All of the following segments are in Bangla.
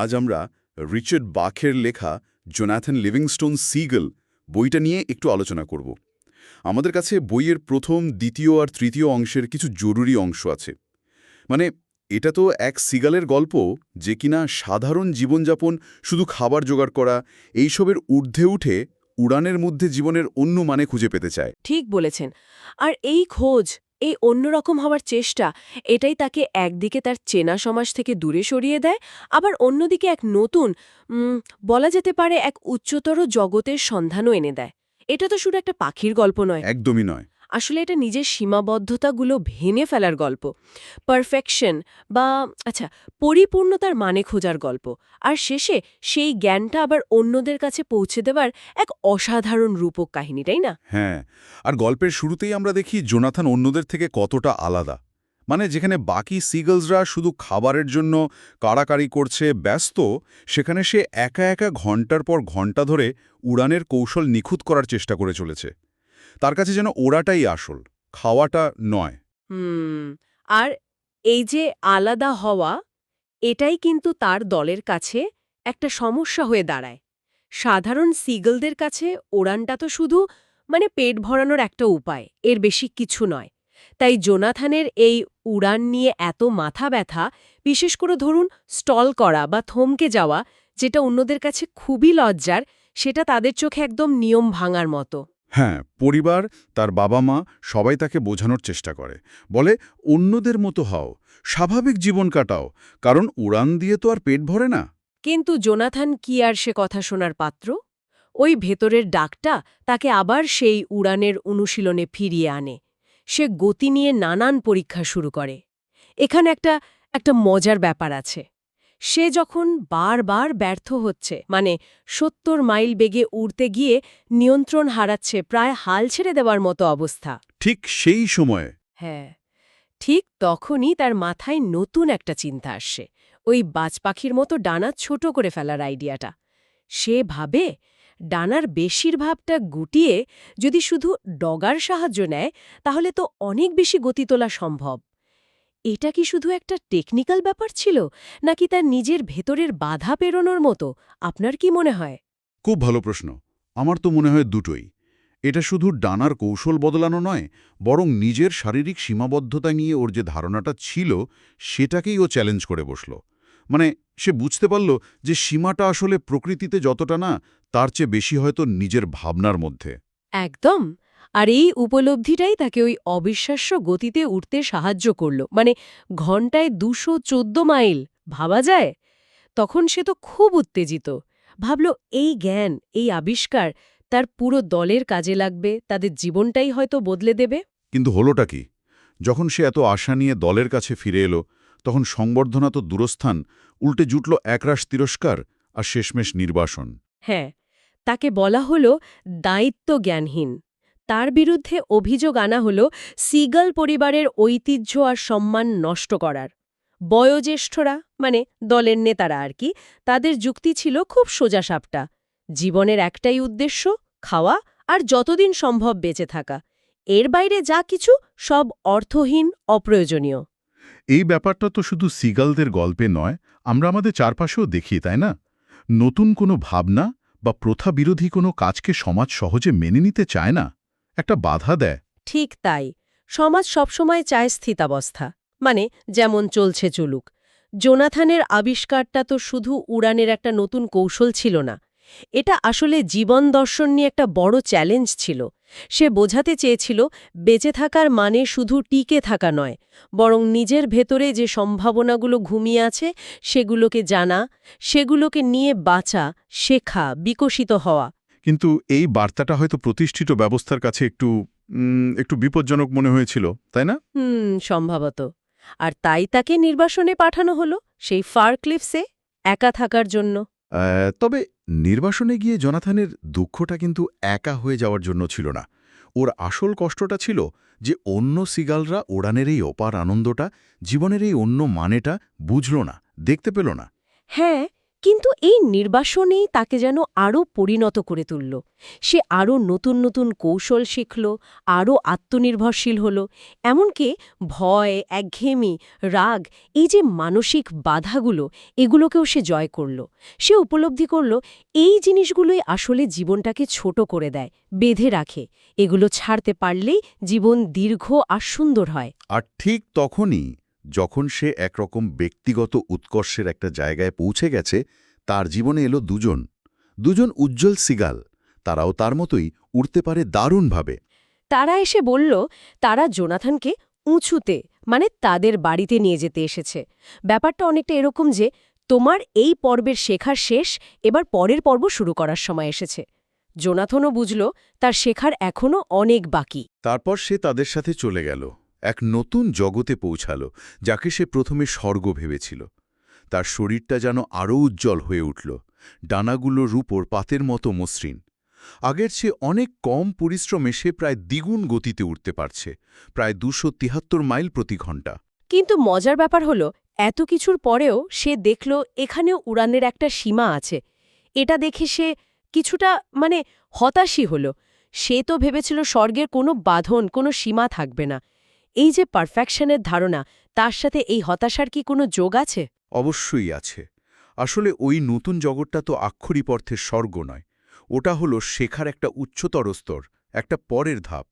আজ আমরা রিচার্ড বাখের লেখা জোনাথন লিভিংস্টোন সিগল বইটা নিয়ে একটু আলোচনা করব। আমাদের কাছে বইয়ের প্রথম, দ্বিতীয় আর তৃতীয় অংশের কিছু জরুরি অংশ আছে। মানে এটা তো এক সিগালের গল্প যে কিনা সাধারণ জীবনযাপন, শুধু খাবার জোগাড় করা, এইসবের ঊর্ধ্বে উঠে উড়ানের মধ্যে জীবনের অন্য মানে খুঁজে পেতে চায়। ঠিক বলেছেন। আর এই খোঁজ এই অন্যরকম হওয়ার চেষ্টা, এটাই তাকে একদিকে তার চেনা সমাজ থেকে দূরে সরিয়ে দেয়, আবার অন্যদিকে এক নতুন বলা যেতে পারে এক উচ্চতর জগতের সন্ধানও এনে দেয়। এটা তো শুধু একটা পাখির গল্প নয়। একদমই নয়। আসলে এটা নিজের সীমাবদ্ধতাগুলো ভেঙে ফেলার গল্প। পারফেকশন বা আচ্ছা পরিপূর্ণতার মানে খোঁজার গল্প। আর শেষে সেই জ্ঞানটা আবার অন্যদের কাছে পৌঁছে দেবার এক অসাধারণ রূপক কাহিনী, তাই না? হ্যাঁ আর গল্পের শুরুতেই আমরা দেখি জোনাথন অন্যদের থেকে কতটা আলাদা। মানে যেখানে বাকি সিগলসরা শুধু খাবারের জন্য কাড়াকাড়ি করছে, ব্যস্ত, সেখানে সে একা একা ঘণ্টার পর ঘণ্টা ধরে উড়ানের কৌশল নিখুঁত করার চেষ্টা করে চলেছে। তার কাছে যেন ওড়াটাই আসল, খাওয়াটা নয়। হুম, আর এই যে আলাদা হওয়া, এটাই কিন্তু তার দলের কাছে একটা সমস্যা হয়ে দাঁড়ায়। সাধারণ সিগলদের কাছে ওড়ানটা তো শুধু মানে পেট ভরানোর একটা উপায়, এর বেশি কিছু নয়। তাই জোনাথানের এই উড়ান নিয়ে এত মাথা ব্যথা, বিশেষ করে ধরুন স্টল করা বা থমকে যাওয়া, যেটা অন্যদের কাছে খুবই লজ্জার, সেটা তাদের চোখে একদম নিয়ম ভাঙার মতো। হ্যাঁ পরিবার, তার বাবা মা সবাই তাকে বোঝানোর চেষ্টা করে। বলে, অন্যদের মতো হও, স্বাভাবিক জীবন কাটাও, কারণ উড়ান দিয়ে তো আর পেট ভরে না। কিন্তু জোনাথান কি আর সে কথা শোনার পাত্র? ওই ভেতরের ডাকটা তাকে আবার সেই উড়ানের অনুশীলনে ফিরিয়ে আনে। সে গতি নিয়ে নানান পরীক্ষা শুরু করে। এখানে একটা একটা মজার ব্যাপার আছে। সে যখন বারবার ব্যর্থ হচ্ছে মানে সত্তর মাইল বেগে উড়তে গিয়ে নিয়ন্ত্রণ হারাচ্ছে প্রায় হাল ছেড়ে দেওয়ার মতো অবস্থা। ঠিক সেই সময়ে। হ্যাঁ ঠিক তখনই তার মাথায় নতুন একটা চিন্তা আসছে ওই বাজ পাখির মতো ডানা ছোট করে ফেলার আইডিয়াটা। সে ভাবে ডানার বেশিরভাগটা গুটিয়ে যদি শুধু ডগার সাহায্য নেয় তাহলে তো অনেক বেশি গতি তোলা সম্ভব। এটা কি শুধু একটা টেকনিক্যাল ব্যাপার ছিল নাকি তার নিজের ভেতরের বাধা পেরোনোর মতো? আপনার কি মনে হয়? খুব ভালো প্রশ্ন। আমার তো মনে হয় দুটোই। এটা শুধু ডানার কৌশল বদলানো নয় বরং নিজের শারীরিক সীমাবদ্ধতা নিয়ে ওর যে ধারণাটা ছিল সেটাকেই ও চ্যালেঞ্জ করে বসল। মানে সে বুঝতে পারল যে সীমাটা আসলে প্রকৃতিতে যতটা না তার চেয়ে বেশি হয়তো নিজের ভাবনার মধ্যে। একদম। আর এই উপলব্ধিটাই তাকে ওই অবিশ্বাস্য গতিতে উঠতে সাহায্য করল। মানে ঘন্টায় দুশো চোদ্দ মাইল ভাবা যায়? তখন সে তো খুব উত্তেজিত। ভাবল এই জ্ঞান এই আবিষ্কার তার পুরো দলের কাজে লাগবে তাদের জীবনটাই হয়তো বদলে দেবে। কিন্তু হলোটা কি? যখন সে এত আশা নিয়ে দলের কাছে ফিরে এলো তখন সংবর্ধনা তো দূরস্থান উল্টে জুটল একরাশ তিরস্কার আর শেষমেশ নির্বাসন। হ্যাঁ তাকে বলা হল দায়িত্ব জ্ঞানহীন তার বিরুদ্ধে অভিযোগ আনা হল সিগল পরিবারের ঐতিহ্য আর সম্মান নষ্ট করার। বয়োজ্যেষ্ঠরা মানে দলের নেতারা আর কি, তাদের যুক্তি ছিল খুব সোজাসাপটা। জীবনের একটাই উদ্দেশ্য, খাওয়া আর যতদিন সম্ভব বেঁচে থাকা। এর বাইরে যা কিছু, সব অর্থহীন, অপ্রয়োজনীয়। এই ব্যাপারটা তো শুধু সিগালদের গল্পে নয়, আমরা আমাদের চারপাশেও দেখি, তাই না? নতুন কোনো ভাবনা বা প্রথা বিরোধী কোনো কাজকে সমাজ সহজে মেনে নিতে চায় না। একটা বাধা দেয়। ঠিক তাই। সমাজ সবসময় চায় স্থিতাবস্থা। মানে যেমন চলছে চলুক। জোনাথানের আবিষ্কারটা তো শুধু উড়ানের একটা নতুন কৌশল ছিল না। এটা আসলে জীবন দর্শন নিয়ে একটা বড় চ্যালেঞ্জ ছিল। সে বোঝাতে চেয়েছিল, বেঁচে থাকার মানে শুধু টিকে থাকা নয়, বরং নিজের ভেতরে যে সম্ভাবনাগুলো ঘুমিয়ে আছে, সেগুলোকে জানা, সেগুলোকে নিয়ে বাঁচা, শেখা, বিকশিত হওয়া। কিন্তু এই বার্তাটা হয়তো প্রতিষ্ঠিত ব্যবস্থার কাছে একটু একটু বিপজ্জনক মনে হয়েছিল তাই না? হুম সম্ভবত। আর তাই তাকে নির্বাসনে পাঠানো হলো সেই ফার ক্লিফসে একা থাকার জন্য। তবে নির্বাসনে গিয়ে জনাথানের দুঃখটা কিন্তু একা হয়ে যাওয়ার জন্য ছিল না। ওর আসল কষ্টটা ছিল যে অন্য সিগালরা ওড়ানের এই অপার আনন্দটা জীবনের এই অন্য মানেটা বুঝল না দেখতে পেল না। হ্যাঁ কিন্তু এই নির্বাসনেই তাকে যেন আরও পরিণত করে তুলল। সে আরও নতুন নতুন কৌশল শিখল, আরও আত্মনির্ভরশীল হল, এমনকি ভয়, একঘেয়েমি, রাগ, এই যে মানসিক বাধাগুলো, এগুলোকেও সে জয় করল। সে উপলব্ধি করল, এই জিনিসগুলোই আসলে জীবনটাকে ছোট করে দেয়, বেঁধে রাখে। এগুলো ছাড়তে পারলেই জীবন দীর্ঘ আর সুন্দর হয়। আর ঠিক তখনই যখন সে একরকম ব্যক্তিগত উৎকর্ষের একটা জায়গায় পৌঁছে গেছে তার জীবনে এলো দুজন। দুজন উজ্জ্বল সিগাল। তারাও তার মতোই উড়তে পারে দারুণভাবে। তারা এসে বলল তারা জোনাথনকে উঁচুতে মানে তাদের বাড়িতে নিয়ে যেতে এসেছে। ব্যাপারটা অনেকটা এরকম যে তোমার এই পর্বের শেখার শেষ এবার পরের পর্ব শুরু করার সময় এসেছে। জোনাথনও বুঝল তার শেখার এখনও অনেক বাকি। তারপর সে তাদের সাথে চলে গেল। এক নতুন জগতে পৌঁছালো, যাকে সে প্রথমে স্বর্গ ভেবেছিল। তার শরীরটা যেন আরও উজ্জ্বল হয়ে উঠল ডানাগুলো রূপোর পাতের মতো মসৃণ। আগের চেয়ে অনেক কম পরিশ্রমে সে প্রায় দ্বিগুণ গতিতে উঠতে পারছে, প্রায় দুশো তিহাত্তর মাইল প্রতি ঘণ্টা কিন্তু মজার ব্যাপার হলো, এত কিছুর পরেও সে দেখল এখানেও উড়ানের একটা সীমা আছে। এটা দেখে সে কিছুটা মানে হতাশই হল। সে তো ভেবেছিল স্বর্গের কোনো বাঁধন, কোনো সীমা থাকবে না। এই যে পারফেকশনের ধারণা, তার সাথে এই হতাশার কি কোনো যোগ আছে? অবশ্যই আছে। আসলে ওই নতুন জগৎটা তো আক্ষরিক অর্থে স্বর্গ নয়। ওটা হলো শেখার একটা উচ্চতর স্তর, একটা পরের ধাপ।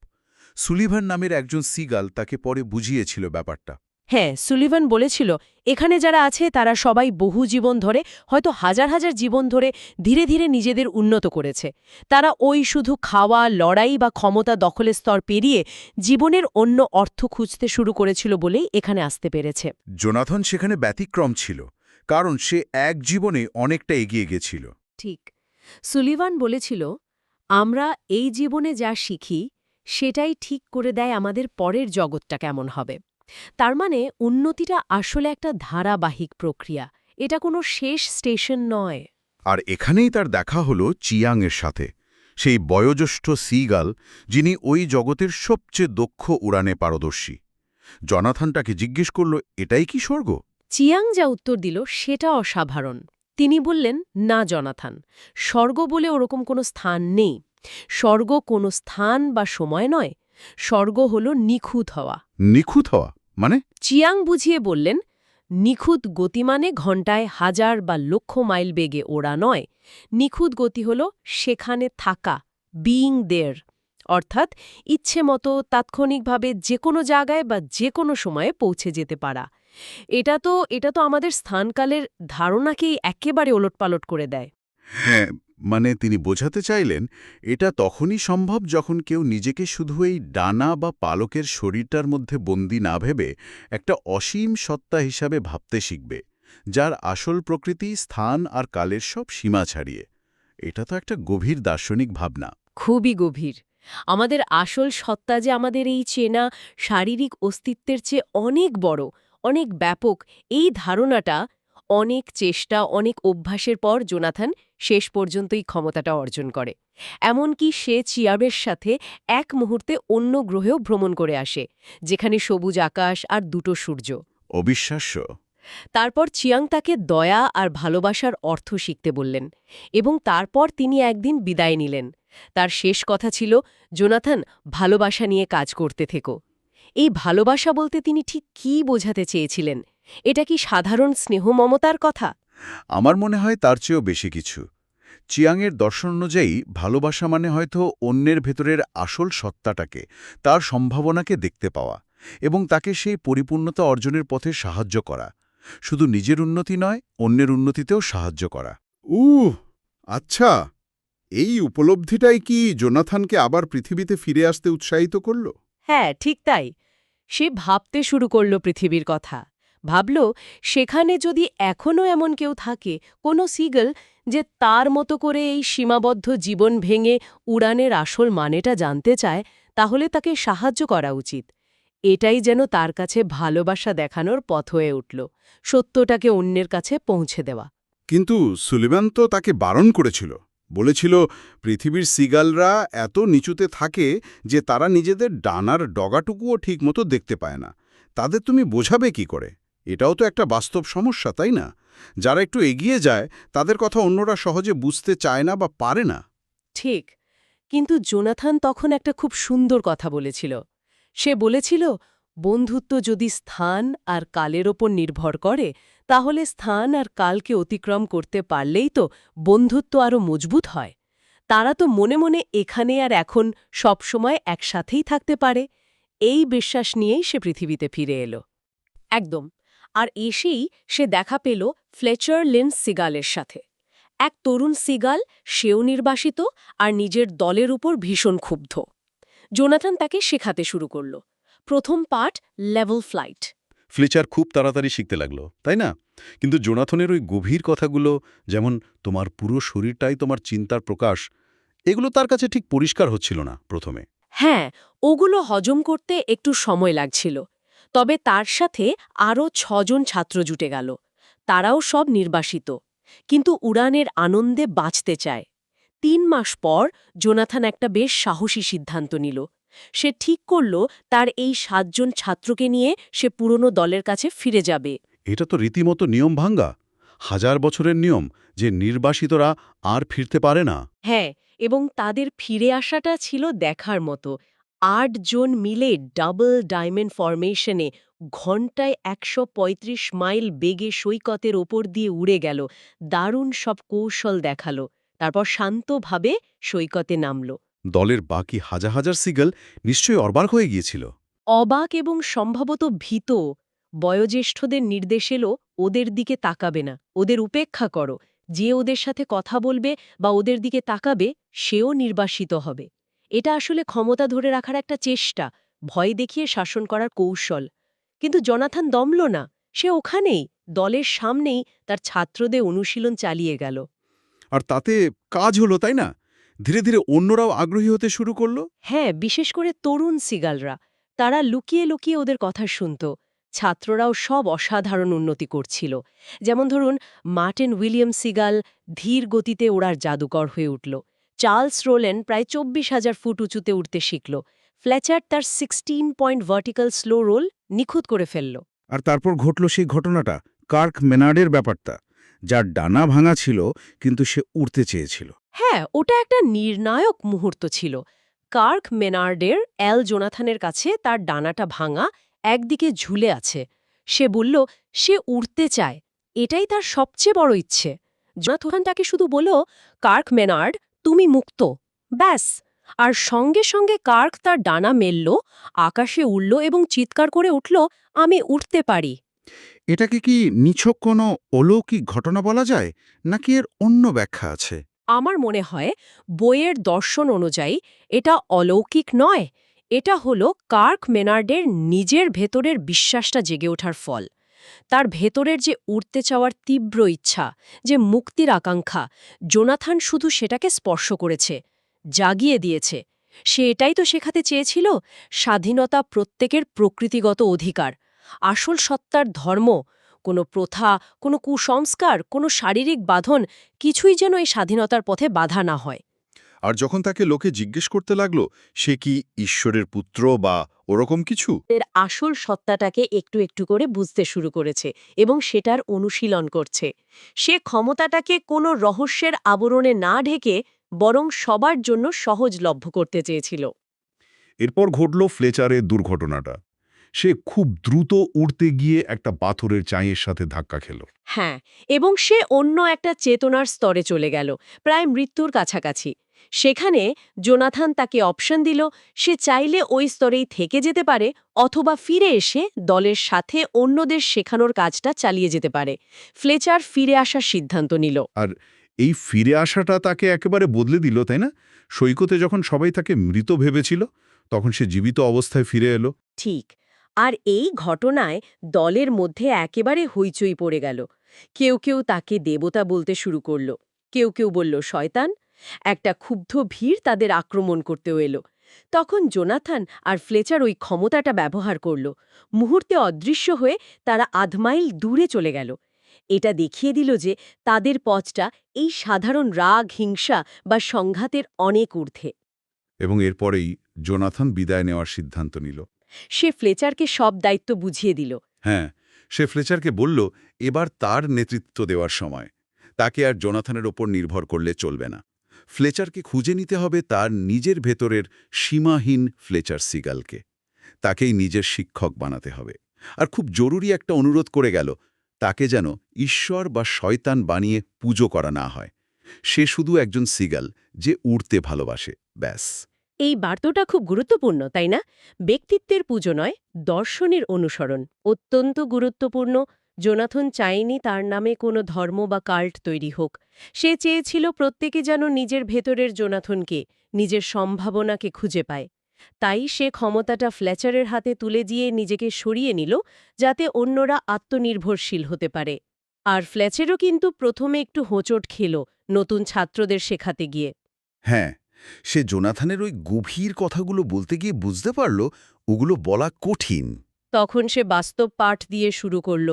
সুলিভার নামের একজন সিগাল তাকে পরে বুঝিয়েছিল ব্যাপারটা। হ্যাঁ সুলিভান বলেছিল এখানে যারা আছে তারা সবাই বহু জীবন ধরে হয়তো হাজার হাজার জীবন ধরে ধীরে ধীরে নিজেদের উন্নত করেছে। তারা ওই শুধু খাওয়া লড়াই বা ক্ষমতা দখলের স্তর পেরিয়ে জীবনের অন্য অর্থ খুঁজতে শুরু করেছিল বলেই এখানে আসতে পেরেছে। জোনাথন সেখানে ব্যতিক্রম ছিল কারণ সে এক জীবনে অনেকটা এগিয়ে গেছিল। ঠিক। সুলিভান বলেছিল আমরা এই জীবনে যা শিখি সেটাই ঠিক করে দেয় আমাদের পরের জগৎটা কেমন হবে। তার মানে উন্নতিটা আসলে একটা ধারাবাহিক প্রক্রিয়া। এটা কোনো শেষ স্টেশন নয়। আর এখানেই তার দেখা হলো চিয়াংয়ের সাথে সেই বয়োজ্যেষ্ঠ সিগাল যিনি ওই জগতের সবচেয়ে দক্ষ উড়ানে পারদর্শী। জনাথন তাকে জিজ্ঞেস করল এটাই কি স্বর্গ? চিয়াং যা উত্তর দিল সেটা অসাধারণ। তিনি বললেন না জনাথান স্বর্গ বলে ওরকম কোনো স্থান নেই। স্বর্গ কোনো স্থান বা সময় নয়। স্বর্গ হল নিখুঁত হওয়া। নিখুঁত হওয়া? মানে? চিয়াং বুঝিয়ে বললেন, নিখুঁত গতি মানে ঘণ্টায় হাজার বা লক্ষ মাইল বেগে ওড়া নয়। নিখুঁত গতি হল সেখানে থাকা বিইং দের অর্থাৎ ইচ্ছে মতো তাৎক্ষণিকভাবে যে কোনো জায়গায় বা যে কোনো সময়ে পৌঁছে যেতে পারা। এটা তো এটা তো আমাদের স্থানকালের ধারণাকেই একেবারে ওলটপালট করে দেয়। হ্যাঁ মানে তিনি বোঝাতে চাইলেন, এটা তখনই সম্ভব যখন কেউ নিজেকে শুধু এই ডানা বা পালকের শরীরটার মধ্যে বন্দি না ভেবে একটা অসীম সত্তা হিসাবে ভাবতে শিখবে, যার আসল প্রকৃতি, স্থান আর কালের সব সীমা ছাড়িয়ে। এটা তো একটা গভীর দার্শনিক ভাবনা। খুবই গভীর। আমাদের আসল সত্তা যে আমাদের এই চেনা শারীরিক অস্তিত্বের চেয়ে অনেক বড়, অনেক ব্যাপক, এই ধারণাটা অনেক চেষ্টা, অনেক অভ্যাসের পর, জোনাথান শেষ পর্যন্তই ক্ষমতাটা অর্জন করে। এমনকি সে চিয়াবের সাথে এক মুহূর্তে অন্য গ্রহেও ভ্রমণ করে আসে যেখানে সবুজ আকাশ আর দুটো সূর্য। অবিশ্বাস্য। তারপর চিয়াং তাকে দয়া আর ভালোবাসার অর্থ শিখতে বললেন এবং তারপর তিনি একদিন বিদায় নিলেন। তার শেষ কথা ছিল জোনাথন ভালোবাসা নিয়ে কাজ করতে থেকো। এই ভালোবাসা বলতে তিনি ঠিক কী বোঝাতে চেয়েছিলেন? এটা কি সাধারণ স্নেহ মমতার কথা? আমার মনে হয় তার চেয়েও বেশি কিছু। চিয়াংয়ের দর্শন অনুযায়ী ভালোবাসা মানে হয়তো অন্যের ভেতরের আসল সত্তাটাকে তার সম্ভাবনাকে দেখতে পাওয়া এবং তাকে সেই পরিপূর্ণতা অর্জনের পথে সাহায্য করা। শুধু নিজের উন্নতি নয় অন্যের উন্নতিতেও সাহায্য করা। উহ আচ্ছা। এই উপলব্ধিটাই কি জোনাথানকে আবার পৃথিবীতে ফিরে আসতে উৎসাহিত করল? হ্যাঁ ঠিক তাই। সে ভাবতে শুরু করল পৃথিবীর কথা। ভাবল, সেখানে যদি এখনও এমন কেউ থাকে, কোনো সিগল যে তার মতো করে এই সীমাবদ্ধ জীবন ভেঙে উড়ানের আসল মানেটা জানতে চায়, তাহলে তাকে সাহায্য করা উচিত। এটাই যেন তার কাছে ভালোবাসা দেখানোর পথ হয়ে উঠল, সত্যটাকে অন্যের কাছে পৌঁছে দেওয়া। কিন্তু সুলিভান তো তাকে বারণ করেছিল। বলেছিল, পৃথিবীর সিগালরা এত নিচুতে থাকে যে তারা নিজেদের ডানার ডগাটুকুও ঠিকমতো দেখতে পায় না। তাদের তুমি বোঝাবে কি করে? এটাও তো একটা বাস্তব সমস্যা, তাই না? যারা একটু এগিয়ে যায়, তাদের কথা অন্যরা সহজে বুঝতে চায় না বা পারে না। ঠিক, কিন্তু জোনাথান তখন একটা খুব সুন্দর কথা বলেছিল। সে বলেছিল, বন্ধুত্ব যদি স্থান আর কালের ওপর নির্ভর করে, তাহলে স্থান আর কালকে অতিক্রম করতে পারলেই তো বন্ধুত্ব আরও মজবুত হয়। তারা তো মনে মনে এখানে আর এখন সবসময় একসাথেই থাকতে পারে। এই বিশ্বাস নিয়েই সে পৃথিবীতে ফিরে এলো। একদম আর এসেই সে দেখা পেল ফ্লেচার লিন্স সিগালের সাথে। এক তরুণ সিগাল সেও নির্বাসিত আর নিজের দলের উপর ভীষণ ক্ষুব্ধ। জোনাথন তাকে শেখাতে শুরু করল। প্রথম পার্ট লেভেল ফ্লাইট। ফ্লেচার খুব তাড়াতাড়ি শিখতে লাগল তাই না? কিন্তু জোনাথনের ওই গভীর কথাগুলো যেমন তোমার পুরো শরীরটাই তোমার চিন্তার প্রকাশ এগুলো তার কাছে ঠিক পরিষ্কার হচ্ছিল না প্রথমে। হ্যাঁ ওগুলো হজম করতে একটু সময় লাগছিল। তবে তার সাথে আরও ছজন ছাত্র জুটে গেল। তারাও সব নির্বাসিত। কিন্তু উড়ানের আনন্দে বাঁচতে চায়। তিন মাস পর জোনাথান একটা বেশ সাহসী সিদ্ধান্ত নিল। সে ঠিক করল তার এই সাতজন ছাত্রকে নিয়ে সে পুরনো দলের কাছে ফিরে যাবে। এটা তো রীতিমতো নিয়ম ভাঙ্গা। হাজার বছরের নিয়ম যে নির্বাসিতরা আর ফিরতে পারে না। হ্যাঁ এবং তাদের ফিরে আসাটা ছিল দেখার মতো। আট জন মিলে ডাবল ডায়মন্ড ফরমেশনে ঘণ্টায় একশো পঁয়ত্রিশ মাইল বেগে সৈকতের ওপর দিয়ে উড়ে গেল। দারুণ সব কৌশল দেখাল। তারপর শান্তভাবে সৈকতে নামল। দলের বাকি হাজার হাজার সিগল নিশ্চয়ই অরবার হয়ে গিয়েছিল। অবাক এবং সম্ভবত ভীত। বয়োজ্যেষ্ঠদের নির্দেশ এলো ওদের দিকে তাকাবে না। ওদের উপেক্ষা করো। যে ওদের সাথে কথা বলবে বা ওদের দিকে তাকাবে সেও নির্বাসিত হবে। এটা আসলে ক্ষমতা ধরে রাখার একটা চেষ্টা ভয় দেখিয়ে শাসন করার কৌশল। কিন্তু জনাথান দমল না সে ওখানেই দলের সামনেই তার ছাত্রদের অনুশীলন চালিয়ে গেল। আর তাতে কাজ হলো তাই না? ধীরে ধীরে অন্যরাও আগ্রহী হতে শুরু করল। হ্যাঁ বিশেষ করে তরুণ সিগালরা। তারা লুকিয়ে লুকিয়ে ওদের কথা শুনত। ছাত্ররাও সব অসাধারণ উন্নতি করছিল। যেমন ধরুন মার্টিন উইলিয়াম সিগাল ধীর গতিতে ওড়ার জাদুকর হয়ে উঠল। চার্লস রোলেন প্রায় চব্বিশ হাজার ফুট উঁচুতে উঠতে শিখল। ফ্ল্যাচার তার sixteen point vertical slow roll নিখুঁত করে ফেলল। আর তারপর ঘটল সেই ঘটনাটা কার্ক মেনার্ডের ব্যাপারটা। যার ডানা ভাঙা ছিল কিন্তু সে উড়তে চেয়েছিল। হ্যাঁ ওটা একটা নির্ণায়ক মুহূর্ত ছিল। কার্ক মেনার্ডের অ্যাল জোনাথানের কাছে তার ডানাটা ভাঙা একদিকে ঝুলে আছে। সে বলল সে উড়তে চায়। এটাই তার সবচেয়ে বড় ইচ্ছে। জোনাথন তাকে শুধু বলল কার্ক মেনার্ড তুমি মুক্ত। ব্যাস। আর সঙ্গে সঙ্গে কার্ক তার ডানা মেলল আকাশে উড়ল এবং চিৎকার করে উঠল আমি উঠতে পারি। এটাকে কি নিছক কোনো অলৌকিক ঘটনা বলা যায় নাকি এর অন্য ব্যাখ্যা আছে? আমার মনে হয় বইয়ের দর্শন অনুযায়ী এটা অলৌকিক নয়। এটা হলো কার্ক মেনার্ডের নিজের ভেতরের বিশ্বাসটা জেগে ওঠার ফল। তার ভেতরের যে উড়তে চাওয়ার তীব্র ইচ্ছা, যে মুক্তির আকাঙ্ক্ষা, জোনাথান শুধু সেটাকে স্পর্শ করেছে, জাগিয়ে দিয়েছে। সে এটাই তো শেখাতে চেয়েছিল, স্বাধীনতা প্রত্যেকের প্রকৃতিগত অধিকার, আসল সত্তার ধর্ম, কোনো প্রথা, কোনো কুসংস্কার, কোনো শারীরিক বাঁধন কিছুই যেন এই স্বাধীনতার পথে বাধা না হয়। আর যখন তাকে লোকে জিজ্ঞেস করতে লাগল সে কি ঈশ্বরের পুত্র বা ওরকম কিছু? এর আসল সত্তাটাকে একটু একটু করে বুঝতে শুরু করেছে এবং সেটার অনুশীলন করছে। সে ক্ষমতাটাকে কোনো রহস্যের আবরণে না ঢেকে বরং সবার জন্য সহজলভ্য করতে চেয়েছিল। এরপর ঘটল ফ্লেচারের দুর্ঘটনাটা। সে খুব দ্রুত উড়তে গিয়ে একটা পাথরের চাঁইয়ের সাথে ধাক্কা খেল। হ্যাঁ এবং সে অন্য একটা চেতনার স্তরে চলে গেল প্রায় মৃত্যুর কাছাকাছি। সেখানে জোনাথান তাকে অপশন দিল সে চাইলে ওই স্তরেই থেকে যেতে পারে অথবা ফিরে এসে দলের সাথে অন্যদের শেখানোর কাজটা চালিয়ে যেতে পারে। ফ্লেচার ফিরে আসার সিদ্ধান্ত নিল। আর এই ফিরে আসাটা তাকে একেবারে বদলে দিল তাই না? সৈকতে যখন সবাই তাকে মৃত ভেবেছিল তখন সে জীবিত অবস্থায় ফিরে এলো। ঠিক। আর এই ঘটনায় দলের মধ্যে একেবারে হইচই পড়ে গেল। কেউ কেউ তাকে দেবতা বলতে শুরু করল। কেউ কেউ বলল শয়তান একটা ক্ষুব্ধ ভিড় তাদের আক্রমণ করতেও এলো। তখন জোনাথান আর ফ্লেচার ওই ক্ষমতাটা ব্যবহার করল। মুহূর্তে অদৃশ্য হয়ে তারা আধমাইল দূরে চলে গেল। এটা দেখিয়ে দিল যে তাদের পথটা এই সাধারণ রাগ হিংসা বা সংঘাতের অনেক ঊর্ধ্বে। এবং এরপরেই জোনাথন বিদায় নেওয়ার সিদ্ধান্ত নিল। সে ফ্লেচারকে সব দায়িত্ব বুঝিয়ে দিল। হ্যাঁ সে ফ্লেচারকে বলল এবার তার নেতৃত্ব দেওয়ার সময়। তাকে আর জোনাথনের ওপর নির্ভর করলে চলবে না। ফ্লেচারকে খুঁজে নিতে হবে তার নিজের ভেতরের সীমাহীন ফ্লেচার সিগালকে। তাকেই নিজের শিক্ষক বানাতে হবে। আর খুব জরুরি একটা অনুরোধ করে গেল, তাকে যেন ঈশ্বর বা শয়তান বানিয়ে পুজো করা না হয়। সে শুধু একজন সিগাল যে উড়তে ভালোবাসে, ব্যাস। এই বার্তাটা খুব গুরুত্বপূর্ণ, তাই না? ব্যক্তিত্বের পুজো নয়, দর্শনের অনুসরণ। অত্যন্ত গুরুত্বপূর্ণ জোনাথন চায়নি তার নামে কোনো ধর্ম বা কাল্ট তৈরি হোক। সে চেয়েছিল প্রত্যেকে যেন নিজের ভেতরের জোনাথনকে নিজের সম্ভাবনাকে খুঁজে পায়। তাই সে ক্ষমতাটা ফ্লেচারের হাতে তুলে দিয়ে নিজেকে সরিয়ে নিল যাতে অন্যরা আত্মনির্ভরশীল হতে পারে। আর ফ্লেচারও কিন্তু প্রথমে একটু হোঁচট খেল নতুন ছাত্রদের শেখাতে গিয়ে। হ্যাঁ সে জোনাথানের ওই গভীর কথাগুলো বলতে গিয়ে বুঝতে পারল ওগুলো বলা কঠিন। তখন সে বাস্তব পাঠ দিয়ে শুরু করল।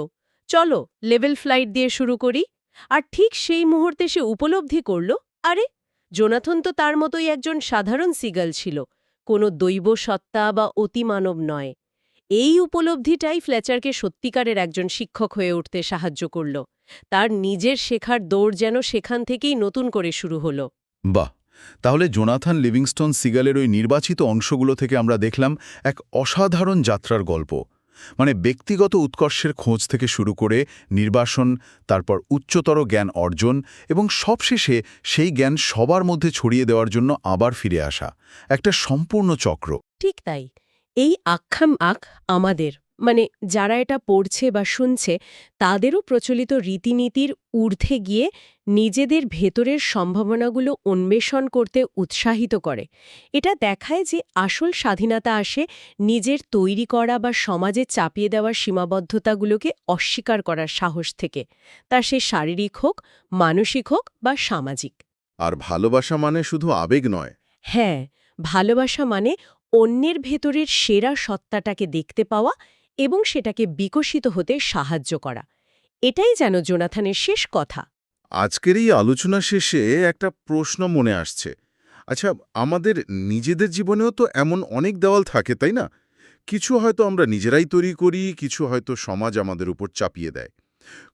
চলো লেভেল ফ্লাইট দিয়ে শুরু করি। আর ঠিক সেই মুহূর্তে সে উপলব্ধি করল, আরে, জোনাথন তো তার মতোই একজন সাধারণ সিগাল ছিল, কোনো দৈব সত্তা বা অতিমানব নয়। এই উপলব্ধিটাই ফ্লেচারকে সত্যিকারের একজন শিক্ষক হয়ে উঠতে সাহায্য করল। তার নিজের শেখার দৌড় যেন সেখান থেকেই নতুন করে শুরু হলো। বাহ! তাহলে জোনাথান লিভিংস্টোন সিগালের ওই নির্বাচিত অংশগুলো থেকে আমরা দেখলাম এক অসাধারণ যাত্রার গল্প। মানে ব্যক্তিগত উৎকর্ষের খোঁজ থেকে শুরু করে নির্বাসন, তারপর উচ্চতর জ্ঞান অর্জন এবং সবশেষে সেই জ্ঞান সবার মধ্যে ছড়িয়ে দেওয়ার জন্য আবার ফিরে আসা। একটা সম্পূর্ণ চক্র। ঠিক তাই। এই আখ্যাম আখ আমাদের। মানে যারা এটা পড়ছে বা শুনছে তাদেরও প্রচলিত রীতিনীতির ঊর্ধ্বে গিয়ে নিজেদের ভেতরের সম্ভাবনাগুলো অন্বেষণ করতে উৎসাহিত করে। এটা দেখায় যে আসল স্বাধীনতা আসে নিজের তৈরি করা বা সমাজে চাপিয়ে দেওয়ার সীমাবদ্ধতাগুলোকে অস্বীকার করার সাহস থেকে। তা সে শারীরিক হোক মানসিক হোক বা সামাজিক। আর ভালোবাসা মানে শুধু আবেগ নয়। হ্যাঁ ভালোবাসা মানে অন্যের ভেতরের সেরা সত্তাটাকে দেখতে পাওয়া এবং সেটাকে বিকশিত হতে সাহায্য করা। এটাই যেন জোনাথানের শেষ কথা। আজকের এই আলোচনা শেষে একটা প্রশ্ন মনে আসছে। আচ্ছা আমাদের নিজেদের জীবনেও তো এমন অনেক দেওয়াল থাকে, তাই না? কিছু হয়তো আমরা নিজেরাই তৈরি করি, কিছু হয়তো সমাজ আমাদের উপর চাপিয়ে দেয়।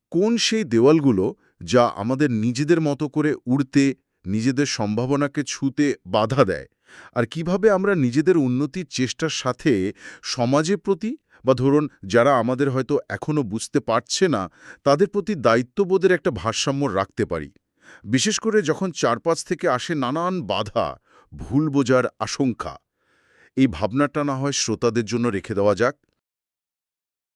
কোন সেই দেওয়ালগুলো যা আমাদের নিজেদের মতো করে উড়তে, নিজেদের সম্ভাবনাকে ছুতে বাধা দেয়? আর কীভাবে আমরা নিজেদের উন্নতির চেষ্টার সাথে সমাজের প্রতি বা ধরুন, যারা আমাদের হয়তো এখনও বুঝতে পারছে না, তাদের প্রতি দায়িত্ববোধের একটা ভারসাম্য রাখতে পারি। বিশেষ করে যখন চারপাশ থেকে আসে নানান বাধা, ভুল বোঝার আশঙ্কা। এই ভাবনাটা না হয় শ্রোতাদের জন্য রেখে দেওয়া যাক।